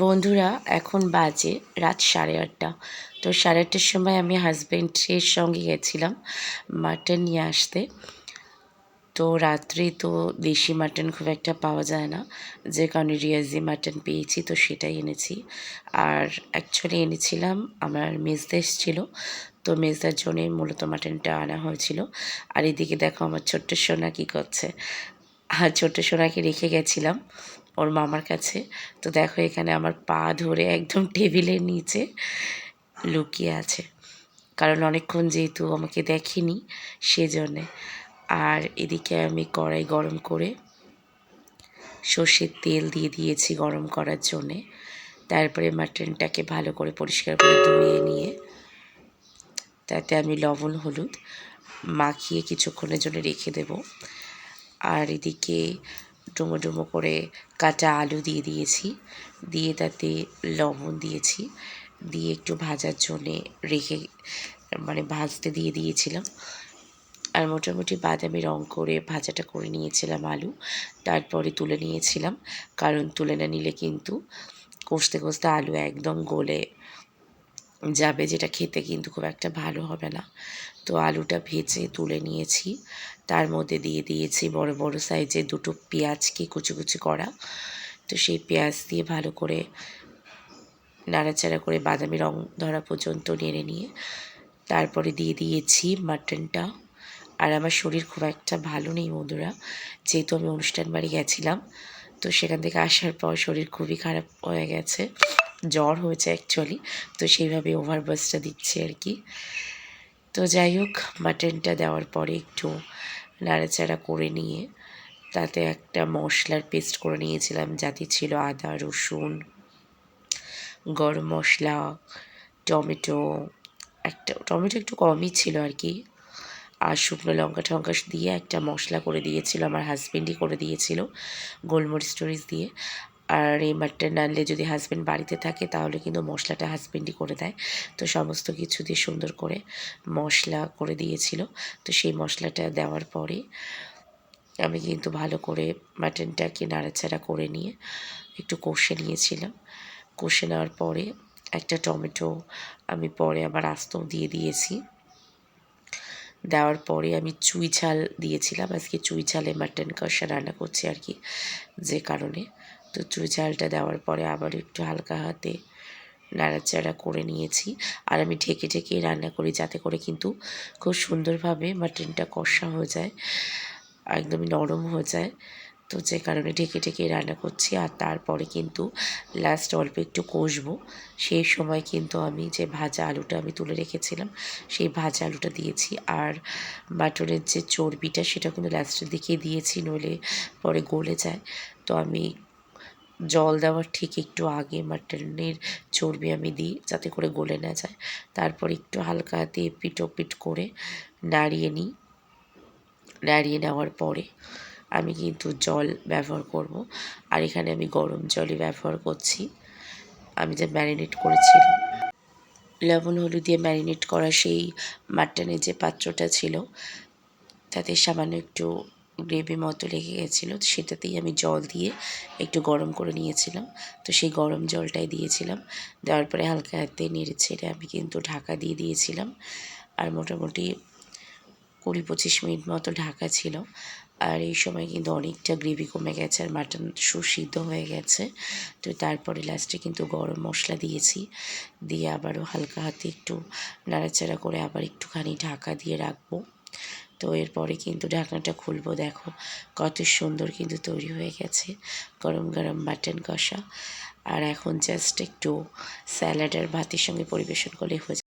বন্ধুরা, এখন বাজে রাত সাড়ে আটটা। তো সাড়ে আটটার সময় আমি হাজব্যান্ডের সঙ্গে গেছিলাম মাটন নিয়ে আসতে। তো রাত্রে তো দেশি মাটন খুব একটা পাওয়া যায় না, যে কারণে রিয়াজি মাটন পেয়েছি, তো সেটাই এনেছি। আর অ্যাকচুয়ালি এনেছিলাম, আমার মেজদেশ ছিল, তো মেজদার জন্যই মূলত মাটনটা আনা হয়েছিল। আর এদিকে দেখো আমার ছোট্ট সোনা কী করছে। আর ছোট্ট সোনাকে রেখে গেছিলাম। ওর মামার কাছে। তো দেখো এখানে আমার পা ধরে একদম টেবিলের নিচে লুকিয়ে আছে। কারণ অনেকক্ষণ যেহেতু আমাকে দেখেনি সেজন্যে। আর এদিকে আমি কড়াই গরম করে সর্ষের তেল দিয়ে দিয়েছি গরম করার জন্যে। তারপরে মাটনটাকে ভালো করে পরিষ্কার করে ধুয়ে নিয়ে, তাতে আমি লবণ, হলুদ মাখিয়ে কিছুক্ষণের জন্য রেখে দেব। আর এদিকে ডুমো ডুমো করে কাটা আলু দিয়ে দিয়েছি। দিয়ে তাতে লবণ দিয়েছি। দিয়ে একটু ভাজার জন্যে রেখে মানে ভাজতে দিয়ে দিয়েছিলাম। আর মোটামুটি বাদামি রং করে ভাজাটা করে নিয়েছিলাম আলু। তারপরে তুলে নিয়েছিলাম। কারণ তুলে না নিলে কিন্তু কষতে কষতে আলু একদম গলে যাবে যেটা খেতে কিন্তু খুব একটা ভালো হবে না। তো আলুটা ভেজে তুলে নিয়েছি। তার মধ্যে দিয়ে দিয়েছি বড় বড় সাইজের দুটো পেঁয়াজকে কুচি কুচি করা। তো সেই পেঁয়াজ দিয়ে ভালো করে নাড়াচাড়া করে বাদামি রং ধরা পর্যন্ত নেড়ে নিয়ে তারপরে দিয়ে দিয়েছি মাটনটা। আর আমার শরীর খুব একটা ভালো নেই বন্ধুরা। যেহেতু আমি অনুষ্ঠান বাড়ি গেছিলাম, তো সেখান থেকে আসার পর শরীর খুবই খারাপ হয়ে গেছে। জ্বর হয়েছে অ্যাকচুয়ালি তো সেইভাবে ওভারবাসটা দিচ্ছে আর কি তো যাই হোক মাটনটা দেওয়ার পরে একটু নাড়াচাড়া করে নিয়ে, তাতে একটা মশলার পেস্ট করে নিয়েছিলাম, যাতে ছিল আদা, রসুন, গরম মশলা, টমেটো, একটা, টমেটো একটু কমই ছিল আর কি আর শুকনো লঙ্কা টঙ্কা দিয়ে একটা মশলা করে দিয়েছিল, আমার হাজব্যান্ডই করে দিয়েছিল, গোলমরিচ টরিচ দিয়ে। আর এই মাটন আনলে যদি হাজব্যান্ড বাড়িতে থাকে, তাহলে কিন্তু মশলাটা হাজব্যান্ডই করে দেয়। তো সমস্ত কিছু দিয়ে সুন্দর করে মশলা করে দিয়েছিল। তো সেই মশলাটা দেওয়ার পরে আমি কিন্তু ভালো করে মাটনটাকে নাড়াচাড়া করে নিয়ে একটু কষে নিয়েছিলাম। কষে নেওয়ার পরে একটা টমেটো আমি পরে আবার আস্ত দিয়ে দিয়েছি। দেওয়ার পরে আমি চুই ঝাল দিয়েছিলাম। আজকে চুই ঝালে মাটন কষা রান্না করছি আর কি, যে কারণে। তো চুই ঝালটা দেওয়ার পরে আবার একটু হালকা হাতে নাড়াচাড়া করে নিয়েছি। আর আমি ঢেকে ঢেকে রান্না করি যাতে করে কিন্তু খুব সুন্দরভাবে মাটনটা কষা হয়ে যায়, একদমই নরম হয়ে যায়। তো যে কারণে ঢেকে ঢেকে রান্না করছি আর তারপরে কিন্তু লাস্ট অল্প একটু কষবো। সেই সময় কিন্তু আমি যে ভাজা আলুটা আমি তুলে রেখেছিলাম, সেই ভাজা আলুটা দিয়েছি। আর মাটনের যে চর্বিটা সেটা কিন্তু লাস্টের দিকে দিয়েছি, নইলে পরে গলে যায়। তো আমি জল দেওয়ার ঠিক একটু আগে মাটনের চর্বি আমি দিই, যাতে করে গলে না যায়। তারপর একটু হালকা হাতে পিটো পিট করে নাড়িয়ে নিই। নাড়িয়ে নেওয়ার পরে আমি কিন্তু জল ব্যবহার করব। আর এখানে আমি গরম জলই ব্যবহার করছি। আমি যে ম্যারিনেট করেছিলাম। লবণ, হলুদ দিয়ে ম্যারিনেট করা সেই মাটনের যে পাত্রটা ছিল, তাতে সামান্য একটু গ্রেভি মতো লেগে গেছিল, তো সেটাতেই আমি জল দিয়ে একটু গরম করে নিয়েছিলাম। তো সেই গরম জলটাই দিয়েছিলাম। দেওয়ার পরে হালকা হাতে নেড়ে ছেড়ে আমি কিন্তু ঢাকা দিয়ে দিয়েছিলাম। আর মোটামুটি কুড়ি পঁচিশ মিনিট মতো ঢাকা ছিল। আর এই সময় কিন্তু অনেকটা গ্রেভি কমে গেছে আর মাটন সুসিদ্ধ হয়ে গেছে। তো তারপরে লাস্টে কিন্তু গরম মশলা দিয়েছি। দিয়ে আবারও হালকা হাতে একটু নাড়াচাড়া করে আবার একটুখানি ঢাকা দিয়ে রাখব। তো এরপরে কিন্তু ঢাকনাটা খুলবো, দেখো। কত সুন্দর কিন্তু তৈরি হয়ে গেছে। গরম গরম মাটন কষা। আর এখন জাস্ট একটু স্যালাড আর ভাতের সঙ্গে পরিবেশন করলে হয়ে